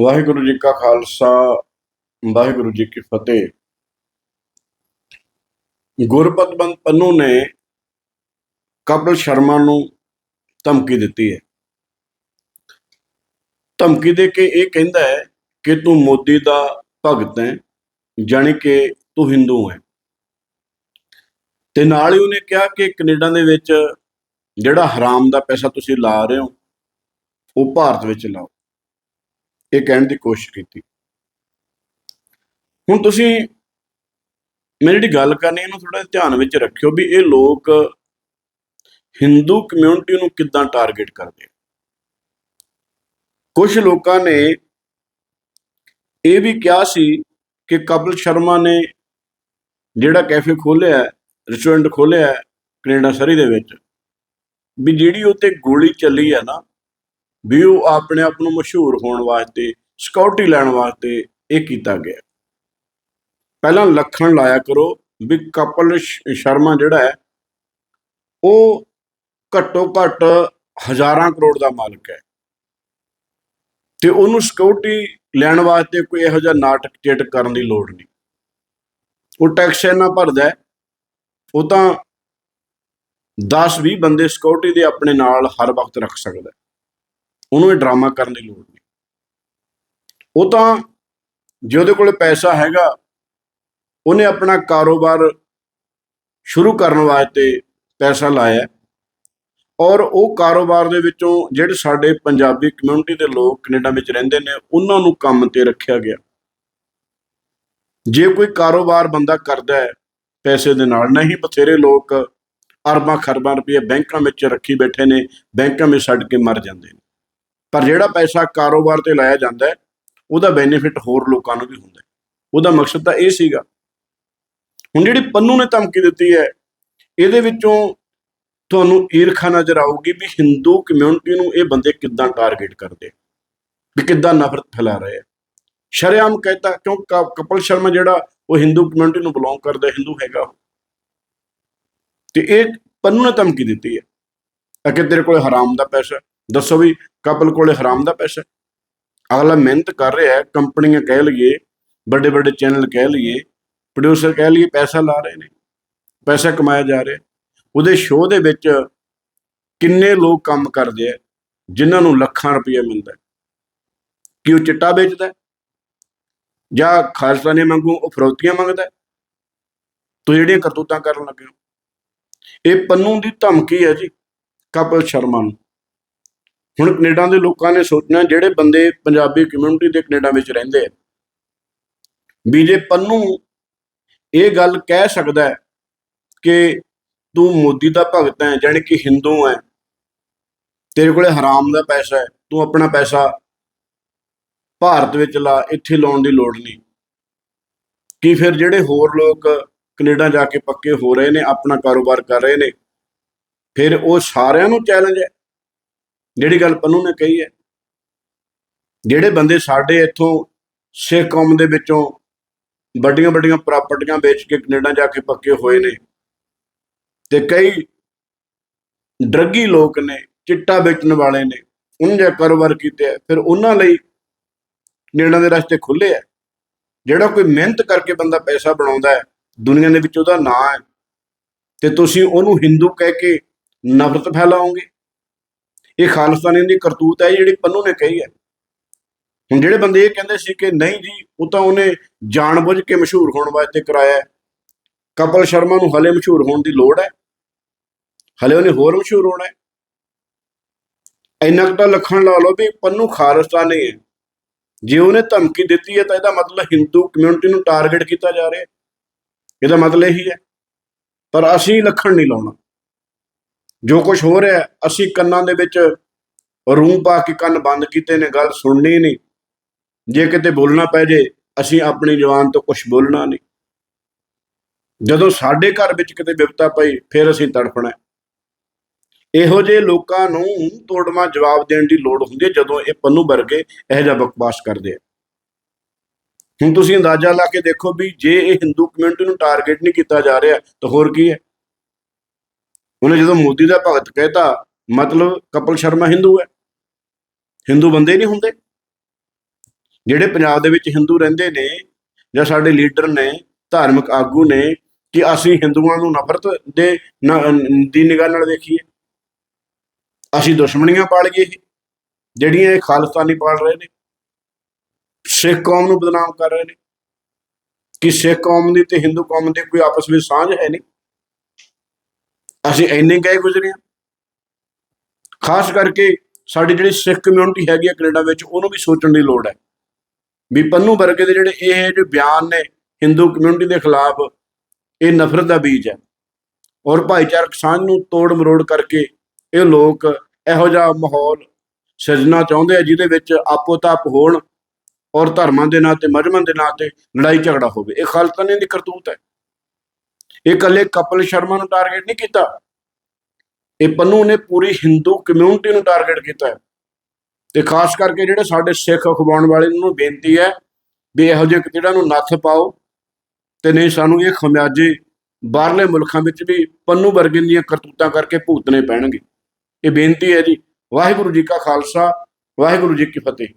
ਵਾਹਿਗੁਰੂ ਜੀ ਕਾ ਖਾਲਸਾ, ਵਾਹਿਗੁਰੂ ਜੀ ਕੀ ਫਤਿਹ। ਗੁਰਪਤਬੰਦ ਪੰਨੂ ਨੇ ਕਪਿਲ ਸ਼ਰਮਾ ਨੂੰ ਧਮਕੀ ਦਿੱਤੀ ਹੈ। ਧਮਕੀ ਦੇ ਕੇ ਇਹ ਕਹਿੰਦਾ ਹੈ ਕਿ ਤੂੰ ਮੋਦੀ ਦਾ ਭਗਤ ਹੈ, ਜਾਣੀ ਕਿ ਤੂੰ ਹਿੰਦੂ ਹੈ। ਤੇ ਨਾਲ ਹੀ ਉਹਨੇ ਕਿਹਾ ਕਿ ਕੈਨੇਡਾ ਦੇ ਵਿੱਚ ਜਿਹੜਾ ਹਰਾਮ ਦਾ ਪੈਸਾ ਤੁਸੀਂ ਲਾ ਰਹੇ ਹੋ, ਉਹ ਭਾਰਤ ਵਿੱਚ ਲਾਓ। ਇਹ ਕਹਿਣ ਦੀ ਕੋਸ਼ਿਸ਼ ਕੀਤੀ। ਹੁਣ ਤੁਸੀਂ ਮੈਂ ਜਿਹੜੀ ਗੱਲ ਕਰਨੀ ਇਹਨੂੰ ਥੋੜਾ ਧਿਆਨ ਵਿੱਚ ਰੱਖਿਓ ਵੀ ਇਹ ਲੋਕ ਹਿੰਦੂ ਕਮਿਊਨਿਟੀ ਨੂੰ ਕਿੱਦਾਂ ਟਾਰਗੇਟ ਕਰਦੇ ਆ। ਕੁਝ ਲੋਕਾਂ ਨੇ ਇਹ ਵੀ ਕਿਹਾ ਸੀ ਕਿ ਕਪਿਲ ਸ਼ਰਮਾ ਨੇ ਜਿਹੜਾ ਕੈਫੇ ਖੋਲਿਆ ਰੈਸਟੋਰੈਂਟ ਖੋਲਿਆ ਹੈ ਕੈਨੇਡਾ ਸਰੀ ਦੇ ਵਿੱਚ, ਵੀ ਜਿਹੜੀ ਉੱਤੇ ਗੋਲੀ ਚੱਲੀ ਹੈ ਨਾ ਵੀ ਉਹ ਆਪਣੇ ਆਪ ਨੂੰ ਮਸ਼ਹੂਰ ਹੋਣ ਵਾਸਤੇ ਸਿਕਿਉਰਿਟੀ ਲੈਣ ਵਾਸਤੇ ਇਹ ਕੀਤਾ ਗਿਆ। ਪਹਿਲਾਂ ਲੱਖਣ ਲਾਇਆ ਕਰੋ ਵੀ ਕਪਲ ਸ਼ਰਮਾ ਜਿਹੜਾ ਹੈ, ਉਹ ਘੱਟੋ ਘੱਟ ਹਜ਼ਾਰਾਂ ਕਰੋੜ ਦਾ ਮਾਲਕ ਹੈ। ਤੇ ਉਹਨੂੰ ਸਿਕਿਉਰਿਟੀ ਲੈਣ ਵਾਸਤੇ ਕੋਈ ਇਹੋ ਜਿਹਾ ਨਾਟਕ ਚੇਟਕ ਕਰਨ ਦੀ ਲੋੜ ਨਹੀਂ। ਉਹ ਟੈਕਸ ਇੰਨਾ ਭਰਦਾ ਉਹ ਤਾਂ 10-20 ਬੰਦੇ ਸਿਕਿਉਰਿਟੀ ਦੇ ਆਪਣੇ ਨਾਲ ਹਰ ਵਕਤ ਰੱਖ ਸਕਦਾ ਉਹਨੂੰ ਇਹ ਡਰਾਮਾ ਕਰਨ ਦੀ ਲੋੜ ਨਹੀਂ। ਉਹ ਤਾਂ ਜੇ ਉਹਦੇ ਕੋਲੇ ਪੈਸਾ ਹੈਗਾ, ਉਹਨੇ ਆਪਣਾ ਕਾਰੋਬਾਰ ਸ਼ੁਰੂ ਕਰਨ ਵਾਸਤੇ ਪੈਸਾ ਲਾਇਆ ਔਰ ਉਹ ਕਾਰੋਬਾਰ ਦੇ ਵਿੱਚੋਂ ਜਿਹੜੇ ਸਾਡੇ ਪੰਜਾਬੀ ਕਮਿਊਨਿਟੀ ਦੇ ਲੋਕ ਕੈਨੇਡਾ ਵਿੱਚ ਰਹਿੰਦੇ ਨੇ, ਉਹਨਾਂ ਨੂੰ ਕੰਮ ਤੇ ਰੱਖਿਆ ਗਿਆ। ਜੇ ਕੋਈ ਕਾਰੋਬਾਰ ਬੰਦਾ ਕਰਦਾ ਹੈ, ਪੈਸੇ ਦੇ ਨਾਲ ਨਹੀਂ, ਬਥੇਰੇ ਲੋਕ ਅਰਬਾਂ ਖਰਬਾਂ ਰੁਪਏ ਬੈਂਕਾਂ ਵਿੱਚ ਰੱਖੀ ਬੈਠੇ ਨੇ, ਬੈਂਕਾਂ ਵਿੱਚ ਛੱਡ ਕੇ ਮਰ ਜਾਂਦੇ ਨੇ। ਪਰ ਜਿਹੜਾ ਪੈਸਾ ਕਾਰੋਬਾਰ ਤੇ ਲਾਇਆ ਜਾਂਦਾ ਹੈ, ਉਹਦਾ ਬੈਨੀਫਿਟ ਹੋਰ ਲੋਕਾਂ ਨੂੰ ਵੀ ਹੁੰਦਾ ਹੈ। ਉਹਦਾ ਮਕਸਦ ਤਾਂ ਇਹ ਸੀਗਾ। ਹੁਣ ਜਿਹੜੀ ਪੰਨੂ ਨੇ ਧਮਕੀ ਦਿੱਤੀ ਹੈ, ਇਹਦੇ ਵਿੱਚੋਂ ਤੁਹਾਨੂੰ ਈਰਖਾ ਨਜ਼ਰ ਆਊਗੀ ਵੀ ਹਿੰਦੂ ਕਮਿਊਨਿਟੀ ਨੂੰ ਇਹ ਬੰਦੇ ਕਿੱਦਾਂ ਟਾਰਗੇਟ ਕਰਦੇ ਵੀ ਕਿੱਦਾਂ ਨਫ਼ਰਤ ਫੈਲਾ ਰਹੇ ਆ। ਸ਼ਰੇਆਮ ਕਹਿਤਾ, ਕਿਉਂ ਕ- ਕਪਲ ਸ਼ਰਮਾ ਜਿਹੜਾ ਉਹ ਹਿੰਦੂ ਕਮਿਊਨਿਟੀ ਨੂੰ ਬਿਲੋਂਗ ਕਰਦਾ, ਹਿੰਦੂ ਹੈਗਾ ਉਹ। ਤੇ ਇਹ ਪੰਨੂ ਨੇ ਧਮਕੀ ਦਿੱਤੀ ਹੈ ਕਿ ਤੇਰੇ ਕੋਲ ਹਰਾਮ ਦਾ ਪੈਸਾ ਦੱਸੋ ਵੀ ਕਪਲ ਕੋਲੇ ਹਰਾਮ ਦਾ ਪੈਸਾ ਅਗਲਾ ਮਿਹਨਤ ਕਰ ਰਿਹਾ ਹੈ, ਕੰਪਨੀਆਂ ਕਹਿ ਲਈਏ, ਵੱਡੇ ਵੱਡੇ ਚੈਨਲ ਕਹਿ ਲਈਏ ਪ੍ਰੋਡਿਊਸਰ ਕਹਿ ਲਈਏ, ਪੈਸਾ ਲਾ ਰਹੇ ਨੇ, ਪੈਸਾ ਕਮਾਇਆ ਜਾ ਰਿਹਾ ਉਹਦੇ ਸ਼ੋਅ ਦੇ ਵਿੱਚ ਕਿੰਨੇ ਲੋਕ ਕੰਮ ਕਰਦੇ ਆ, ਜਿਨ੍ਹਾਂ ਨੂੰ ਲੱਖਾਂ ਰੁਪਏ ਮਿਲਦਾ ਹੈ। ਕੀ ਉਹ ਚਿੱਟਾ ਵੇਚਦਾ ਜਾਂ ਖਾਲਸਾਨੇ ਵਾਂਗੂ ਉਹ ਫਰੋਤੀਆਂ ਮੰਗਦਾ ਹੈ? ਜਿਹੜੀਆਂ ਕਰਤੂਤਾਂ ਕਰਨ ਲੱਗੇ ਹੋ। ਇਹ ਪੰਨੂ ਦੀ ਧਮਕੀ ਹੈ ਜੀ ਕਪਲ ਸ਼ਰਮਾ ਨੂੰ। ਹੁਣ ਕੈਨੇਡਾ ਦੇ ਲੋਕਾਂ ਨੇ ਸੋਚਣਾ ਜਿਹੜੇ ਬੰਦੇ ਪੰਜਾਬੀ ਕਮਿਊਨਿਟੀ ਦੇ ਕੈਨੇਡਾ ਵਿੱਚ ਰਹਿੰਦੇ ਆ। ਵੀ ਜੇ ਪੰਨੂ ਇਹ ਗੱਲ ਕਹਿ ਸਕਦਾ ਹੈ ਕਿ ਤੂੰ ਮੋਦੀ ਦਾ ਭਗਤ ਹੈ, ਜਾਣੀ ਕਿ ਹਿੰਦੂ ਹੈ, ਤੇਰੇ ਕੋਲੇ ਹਰਾਮ ਦਾ ਪੈਸਾ ਹੈ, ਤੂੰ ਆਪਣਾ ਪੈਸਾ ਭਾਰਤ ਵਿੱਚ ਲਾ, ਇੱਥੇ ਲਾਉਣ ਦੀ ਲੋੜ ਨਹੀਂ। ਕੀ ਫਿਰ ਜਿਹੜੇ ਹੋਰ ਲੋਕ ਕੈਨੇਡਾ ਜਾ ਕੇ ਪੱਕੇ ਹੋ ਰਹੇ ਨੇ, ਆਪਣਾ ਕਾਰੋਬਾਰ ਕਰ ਰਹੇ ਨੇ, ਫਿਰ ਉਹ ਸਾਰਿਆਂ ਨੂੰ ਚੈਲੰਜ ਹੈ। ਜਿਹੜੀ ਗੱਲ ਪੰਨੂ ਨੇ ਕਹੀ ਹੈ ਜਿਹੜੇ ਬੰਦੇ ਸਾਡੇ ਇੱਥੋਂ ਸਿੱਖ ਕੌਮ ਦੇ ਵਿੱਚੋਂ ਵੱਡੀਆਂ ਵੱਡੀਆਂ ਪ੍ਰਾਪਰਟੀਆਂ ਵੇਚ ਕੇ ਕੈਨੇਡਾ ਜਾ ਕੇ ਪੱਕੇ ਹੋਏ ਨੇ ਤੇ ਕਈ ਡਰੱਗੀ ਲੋਕ ਨੇ ਚਿੱਟਾ ਵੇਚਣ ਵਾਲੇ ਨੇ ਉਹਨਾਂ ਦੇ ਕਾਰੋਬਾਰ ਕੀਤੇ ਆ, ਫਿਰ ਉਹਨਾਂ ਲਈ ਕੈਨੇਡਾ ਦੇ ਰਸਤੇ ਖੁੱਲੇ ਆ। ਜਿਹੜਾ ਕੋਈ ਮਿਹਨਤ ਕਰਕੇ ਬੰਦਾ ਪੈਸਾ ਬਣਾਉਂਦਾ ਹੈ ਦੁਨੀਆ ਦੇ ਵਿੱਚ ਉਹਦਾ ਨਾਂ ਹੈ ਤੇ ਤੁਸੀਂ ਉਹਨੂੰ ਹਿੰਦੂ ਕਹਿ ਕੇ ਨਫ਼ਰਤ ਫੈਲਾਓਗੇ। ਇਹ ਖਾਲਿਸਤਾਨੀਆਂ ਦੀ ਕਰਤੂਤ ਹੈ ਜਿਹੜੀ ਪੰਨੂ ਨੇ ਕਹੀ ਹੈ। ਹੁਣ ਜਿਹੜੇ ਬੰਦੇ ਇਹ ਕਹਿੰਦੇ ਸੀ ਕਿ ਨਹੀਂ ਜੀ, ਉਹ ਤਾਂ ਉਹਨੇ ਜਾਣਬੁੱਝ ਕੇ ਮਸ਼ਹੂਰ ਹੋਣ ਵਾਸਤੇ ਕਰਾਇਆ ਹੈ। ਕਪਲ ਸ਼ਰਮਾ ਨੂੰ ਹਲੇ ਮਸ਼ਹੂਰ ਹੋਣ ਦੀ ਲੋੜ ਹੈ। ਹਲੇ ਉਹਨੇ ਹੋਰ ਮਸ਼ਹੂਰ ਹੋਣਾ ਹੈ। ਇੰਨਾ ਕੁ ਤਾਂ ਲੱਖਣ ਲਾ ਲਓ ਵੀ ਪੰਨੂ ਖਾਲਿਸਤਾਨੀ ਹੈ। ਜੇ ਉਹਨੇ ਧਮਕੀ ਦਿੱਤੀ ਹੈ ਤਾਂ ਇਹਦਾ ਮਤਲਬ ਹਿੰਦੂ ਕਮਿਊਨਿਟੀ ਨੂੰ ਟਾਰਗੇਟ ਕੀਤਾ ਜਾ ਰਿਹਾ ਇਹਦਾ ਮਤਲਬ ਇਹੀ ਹੈ। ਪਰ ਅਸੀਂ ਲੱਖਣ ਨਹੀਂ ਲਾਉਣਾ। ਜੋ ਕੁਝ ਹੋ ਰਿਹਾ ਅਸੀਂ ਕੰਨਾਂ ਦੇ ਵਿੱਚ ਰੂੰ ਪਾ ਕੇ ਕੰਨ ਬੰਦ ਕੀਤੇ ਨੇ, ਗੱਲ ਸੁਣਨੀ ਨਹੀਂ। ਜੇ ਕਿਤੇ ਬੋਲਣਾ ਪੈ ਜੇ, ਅਸੀਂ ਆਪਣੀ ਜ਼ੁਬਾਨ ਤੋਂ ਕੁਝ ਬੋਲਣਾ ਨਹੀਂ। ਜਦੋਂ ਸਾਡੇ ਘਰ ਵਿੱਚ ਕਿਤੇ ਵਿਪਤਾ ਪਈ, ਫਿਰ ਅਸੀਂ ਤੜਫਣਾ ਇਹੋ ਜਿਹੇ ਲੋਕਾਂ ਨੂੰ ਤੋੜਮਾ ਜਵਾਬ ਦੇਣ ਦੀ ਲੋੜ ਹੁੰਦੀ ਹੈ, ਜਦੋਂ ਇਹ ਪੰਨੂ ਵਰਗੇ ਇਹੋ ਜਿਹਾ ਬਕਵਾਸ ਕਰਦੇ ਆ। ਹੁਣ ਤੁਸੀਂ ਅੰਦਾਜ਼ਾ ਲਾ ਕੇ ਦੇਖੋ ਵੀ ਜੇ ਇਹ ਹਿੰਦੂ ਕਮਿਊਨਿਟੀ ਨੂੰ ਟਾਰਗੇਟ ਨਹੀਂ ਕੀਤਾ ਜਾ ਰਿਹਾ, ਤਾਂ ਹੋਰ ਕੀ ਹੈ? ਉਹਨੇ ਜਦੋਂ ਮੋਦੀ ਦਾ ਭਗਤ ਕਹਿਤਾ, ਮਤਲਬ ਕਪਲ ਸ਼ਰਮਾ ਹਿੰਦੂ ਹੈ। ਹਿੰਦੂ ਬੰਦੇ ਨਹੀਂ ਹੁੰਦੇ। ਜਿਹੜੇ ਪੰਜਾਬ ਦੇ ਵਿੱਚ ਹਿੰਦੂ ਰਹਿੰਦੇ ਨੇ, ਜਾਂ ਸਾਡੇ ਲੀਡਰ ਨੇ, ਧਾਰਮਿਕ ਆਗੂ ਨੇ, ਕਿ ਅਸੀਂ ਹਿੰਦੂਆਂ ਨੂੰ ਨਫ਼ਰਤ ਦੇ ਦੀ ਨਿਗਾਹ ਨਾਲ ਦੇਖੀਏ ਅਸੀਂ ਦੁਸ਼ਮਣੀਆਂ ਪਾਲ ਗਏ ਇਹ। ਜਿਹੜੀਆਂ ਇਹ ਖਾਲਿਸਤਾਨੀ ਪਾਲ ਰਹੇ ਨੇ। ਸਿੱਖ ਕੌਮ ਨੂੰ ਬਦਨਾਮ ਕਰ ਰਹੇ ਨੇ। ਕਿ ਸਿੱਖ ਕੌਮ ਦੀ ਤੇ ਹਿੰਦੂ ਕੌਮ ਦੀ ਕੋਈ ਆਪਸ ਵਿੱਚ ਸਾਂਝ ਹੈ ਨਹੀਂ। ਅਸੀਂ ਇੰਨੇ ਗਏ ਗੁਜ਼ਰੇ ਹਾਂ। ਖਾਸ ਕਰਕੇ ਸਾਡੀ ਜਿਹੜੀ ਸਿੱਖ ਕਮਿਊਨਿਟੀ ਹੈਗੀ ਆ ਕੈਨੇਡਾ ਵਿੱਚ, ਉਹਨੂੰ ਵੀ ਸੋਚਣ ਦੀ ਲੋੜ ਹੈ। ਵੀ ਪੰਨੂ ਵਰਗੇ ਦੇ ਜਿਹੜੇ ਇਹ ਜਿਹੜੇ ਬਿਆਨ ਨੇ ਹਿੰਦੂ ਕਮਿਊਨਿਟੀ ਦੇ ਖਿਲਾਫ, ਇਹ ਨਫ਼ਰਤ ਦਾ ਬੀਜ ਹੈ। ਔਰ ਭਾਈਚਾਰਕ ਸਾਂਝ ਨੂੰ ਤੋੜ ਮਰੋੜ ਕਰਕੇ ਇਹ ਲੋਕ ਇਹੋ ਜਿਹਾ ਮਾਹੌਲ ਸਿਰਜਣਾ ਚਾਹੁੰਦੇ ਆ, ਜਿਹਦੇ ਵਿੱਚ ਆਪੋ ਤਾਪ ਹੋਣ ਔਰ ਧਰਮਾਂ ਦੇ ਨਾਂ ਤੇ ਮਜ਼ਮਾਂ ਦੇ ਨਾਂ ਤੇ ਲੜਾਈ ਝਗੜਾ ਹੋਵੇ। ਇਹ ਖਾਲਸਤਾਨੀ ਦੀ ਕਰਤੂਤ ਹੈ। ਇਹ ਇਕੱਲੇ ਕਪਲ ਸ਼ਰਮਾ ਨੂੰ ਟਾਰਗੇਟ ਨਹੀਂ ਕੀਤਾ। ਇਹ ਪੰਨੂ ਨੇ ਪੂਰੀ ਹਿੰਦੂ ਕਮਿਊਨਿਟੀ ਨੂੰ ਟਾਰਗੇਟ ਕੀਤਾ ਹੈ। ਤੇ ਖਾਸ ਕਰਕੇ ਜਿਹੜੇ ਸਾਡੇ ਸਿੱਖ ਅਖਵਾਉਣ ਵਾਲੇ ਨੂੰ ਬੇਨਤੀ ਹੈ ਵੀ ਇਹੋ ਜਿਹੇ ਜਿਹੜਾ ਨੂੰ ਨੱਥ ਪਾਓ ਤੇ ਨਹੀਂ ਸਾਨੂੰ ਇਹ ਖਮਿਆਜੇ ਬਾਹਰਲੇ ਮੁਲਕਾਂ ਵਿੱਚ ਵੀ ਪੰਨੂ ਵਰਗੇ ਦੀਆਂ ਕਰਤੂਤਾਂ ਕਰਕੇ ਭੁਗਤਣੇ ਪੈਣਗੇ। ਇਹ ਬੇਨਤੀ ਹੈ ਜੀ। ਵਾਹਿਗੁਰੂ ਜੀ ਕਾ ਖਾਲਸਾ, ਵਾਹਿਗੁਰੂ ਜੀ ਕੀ ਫਤਿਹ।